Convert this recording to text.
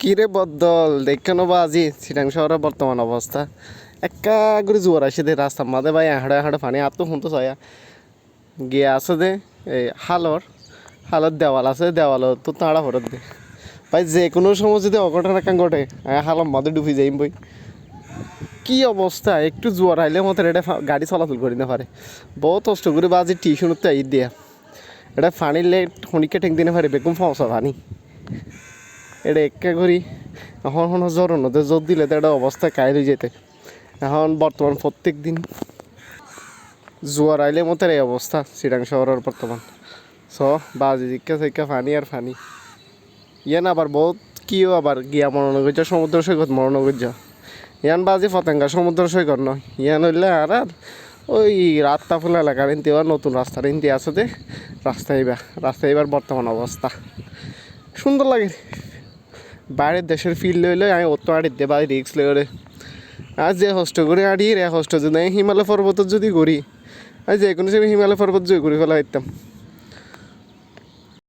কিরে বদল? দেখেন বা আজি। চিটাং শহরের বর্তমান অবস্থা। একা করে জোয়ার আসে দে রাস্তার মাঝে ভাই হাড়ে হাড়ে পানি আর তো শুনতো ছয়া গিয়ে আছে দে, এই হালর। হালত দেওয়াল আছে, দেওয়াল তো তাড়া ভরত দে। ভাই, যে কোনো সময় যদি অঘটন একান ঘটে হালাম মাঝে ডুবি যাইম বই। কি অবস্থা? একটু জোয়ার আইলে মতো এটা গাড়ি চলাচল করি না পারে। বহুত কষ্ট করে বাজি টিউশনত আই দিয়া। এটা ফানির লেট, শনিকে ঠেক দিনে পারে বেগুম ফসা ফানি এটা একা করি এখন এখন জ্বর নদে জ্বর দিলে তো এটা অবস্থা কায়র যেতে এখন বর্তমান প্রত্যেক দিন জোয়ার আইলে মতো এই অবস্থা চিরাং শহরের বর্তমান স বাজি জিজ্ঞা সিজ্ঞা ফানি আর ফানি। ইয়ান আবার বহুত কিও আবার গিয়া মনোনগর সমুদ্র সৈকত মনোনগর ইয়ান বাজি ফতেঙ্গা সমুদ্র সৈকত নয় ইয়ান হইলে আর আর ওই রাস্তা ফুলা এলাকার ইন্তি আবার নতুন রাস্তার ইন্তি আছে দে। রাস্তা এবার রাস্তা এবার বর্তমান অবস্থা সুন্দর লাগে। বাইরের দেশের ফিল্ড লইলে আমি অত আড়ি দে পারি রিক্স লইলে আর যে হস্ট করে আড়ি রে হস্ট যদি হিমালয় পর্বত যদি করি আর যে কোনো সময় হিমালয় পর্বত যদি ঘুরে ফেলা হইতাম